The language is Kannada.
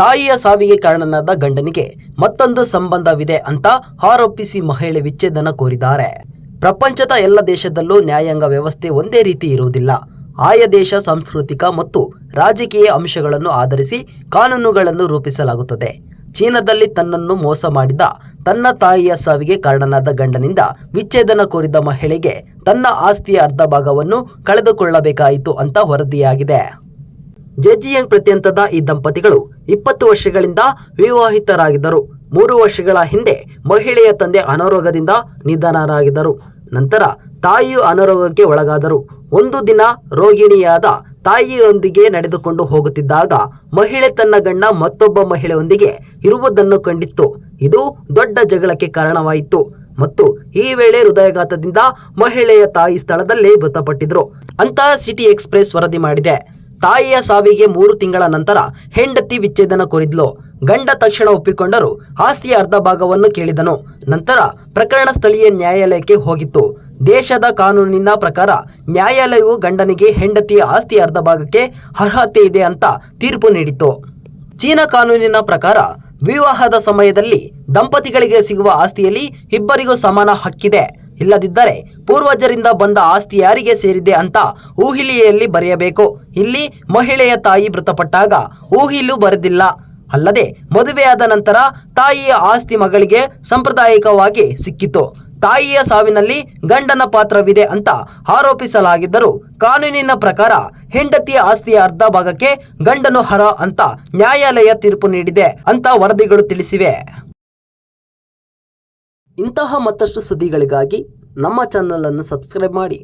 ತಾಯಿಯ ಸಾವಿಗೆ ಕಾರಣನಾದ ಗಂಡನಿಗೆ ಮತ್ತೊಂದು ಸಂಬಂಧವಿದೆ ಅಂತ ಆರೋಪಿಸಿ ಮಹಿಳೆ ವಿಚ್ಛೇದನ ಕೋರಿದ್ದಾರೆ. ಪ್ರಪಂಚದ ಎಲ್ಲ ದೇಶದಲ್ಲೂ ನ್ಯಾಯಾಂಗ ವ್ಯವಸ್ಥೆ ಒಂದೇ ರೀತಿ ಇರುವುದಿಲ್ಲ. ಆಯಾ ದೇಶ ಸಾಂಸ್ಕೃತಿಕ ಮತ್ತು ರಾಜಕೀಯ ಅಂಶಗಳನ್ನು ಆಧರಿಸಿ ಕಾನೂನುಗಳನ್ನು ರೂಪಿಸಲಾಗುತ್ತದೆ. ಚೀನಾದಲ್ಲಿ ತನ್ನನ್ನು ಮೋಸ ಮಾಡಿದ ತನ್ನ ತಾಯಿಯ ಸಾವಿಗೆ ಕಾರಣನಾದ ಗಂಡನಿಂದ ವಿಚ್ಛೇದನ ಕೋರಿದ ಮಹಿಳೆಗೆ ತನ್ನ ಆಸ್ತಿಯ ಅರ್ಧ ಭಾಗವನ್ನು ಕಳೆದುಕೊಳ್ಳಬೇಕಾಯಿತು ಅಂತ ವರದಿಯಾಗಿದೆ. ಜೆಜಿಯಂಗ್ ಪ್ರತ್ಯಂತದ ಈ ದಂಪತಿಗಳು ಇಪ್ಪತ್ತು ವರ್ಷಗಳಿಂದ ವಿವಾಹಿತರಾಗಿದ್ದರು. ಮೂರು ವರ್ಷಗಳ ಹಿಂದೆ ಮಹಿಳೆಯ ತಂದೆ ಅನಾರೋಗ್ಯದಿಂದ ನಿಧನರಾಗಿದ್ದರು. ನಂತರ ತಾಯಿಯು ಅನಾರೋಗ್ಯಕ್ಕೆ ಒಳಗಾದರು. ಒಂದು ದಿನ ರೋಗಿಣಿಯಾದ ತಾಯಿಯೊಂದಿಗೆ ನಡೆದುಕೊಂಡು ಹೋಗುತ್ತಿದ್ದಾಗ ಮಹಿಳೆ ತನ್ನ ಗಂಡ ಮತ್ತೊಬ್ಬ ಮಹಿಳೆಯೊಂದಿಗೆ ಇರುವುದನ್ನು ಕಂಡಿತ್ತು. ಇದು ದೊಡ್ಡ ಜಗಳಕ್ಕೆ ಕಾರಣವಾಯಿತು ಮತ್ತು ಈ ವೇಳೆ ಹೃದಯಾಘಾತದಿಂದ ಮಹಿಳೆಯ ತಾಯಿ ಸ್ಥಳದಲ್ಲೇ ಮೃತಪಟ್ಟಿದ್ರು ಅಂತ ಸಿಟಿ ಎಕ್ಸ್ಪ್ರೆಸ್ ವರದಿ ಮಾಡಿದೆ. ತಾಯಿಯ ಸಾವಿಗೆ ಮೂರು ತಿಂಗಳ ನಂತರ ಹೆಂಡತಿ ವಿಚ್ಛೇದನ ಕೋರಿದ್ಲು. ಗಂಡ ತಕ್ಷಣ ಒಪ್ಪಿಕೊಂಡರು. ಆಸ್ತಿಯ ಅರ್ಧ ಭಾಗವನ್ನು ಕೇಳಿದನು. ನಂತರ ಪ್ರಕರಣ ಸ್ಥಳೀಯ ನ್ಯಾಯಾಲಯಕ್ಕೆ ಹೋಗಿತ್ತು. ದೇಶದ ಕಾನೂನಿನ ಪ್ರಕಾರ ನ್ಯಾಯಾಲಯವು ಗಂಡನಿಗೆ ಹೆಂಡತಿಯ ಆಸ್ತಿಯ ಅರ್ಧ ಭಾಗಕ್ಕೆ ಅರ್ಹತೆ ಇದೆ ಅಂತ ತೀರ್ಪು ನೀಡಿತು ಚೀನಾ ಕಾನೂನಿನ ಪ್ರಕಾರ ವಿವಾಹದ ಸಮಯದಲ್ಲಿ ದಂಪತಿಗಳಿಗೆ ಸಿಗುವ ಆಸ್ತಿಯಲ್ಲಿ ಇಬ್ಬರಿಗೂ ಸಮಾನ ಹಕ್ಕಿದೆ. ಇಲ್ಲದಿದ್ದರೆ ಪೂರ್ವಜರಿಂದ ಬಂದ ಆಸ್ತಿ ಯಾರಿಗೆ ಸೇರಿದೆ ಅಂತ ಊಹಿಲಿಯಲ್ಲಿ ಬರೆಯಬೇಕು. ಇಲ್ಲಿ ಮಹಿಳೆಯ ತಾಯಿ ಮೃತಪಟ್ಟಾಗ ಊಹಿಲು ಬರೆದಿಲ್ಲ. ಅಲ್ಲದೆ ಮದುವೆಯಾದ ನಂತರ ತಾಯಿಯ ಆಸ್ತಿ ಮಗಳಿಗೆ ಸಾಂಪ್ರದಾಯಿಕವಾಗಿ ಸಿಕ್ಕಿತು. ತಾಯಿಯ ಸಾವಿನಲ್ಲಿ ಗಂಡನ ಪಾತ್ರವಿದೆ ಅಂತ ಆರೋಪಿಸಲಾಗಿದ್ದರೂ ಕಾನೂನಿನ ಪ್ರಕಾರ ಹೆಂಡತಿಯ ಆಸ್ತಿಯ ಅರ್ಧ ಭಾಗಕ್ಕೆ ಗಂಡನು ಹರ ಅಂತ ನ್ಯಾಯಾಲಯ ತೀರ್ಪು ನೀಡಿದೆ ಅಂತ ವರದಿಗಳು ತಿಳಿಸಿವೆ. ಇಂತಹ ಮತ್ತಷ್ಟು ಸುದ್ದಿಗಳಿಗಾಗಿ ನಮ್ಮ ಚಾನಲನ್ನು ಸಬ್ಸ್ಕ್ರೈಬ್ ಮಾಡಿ.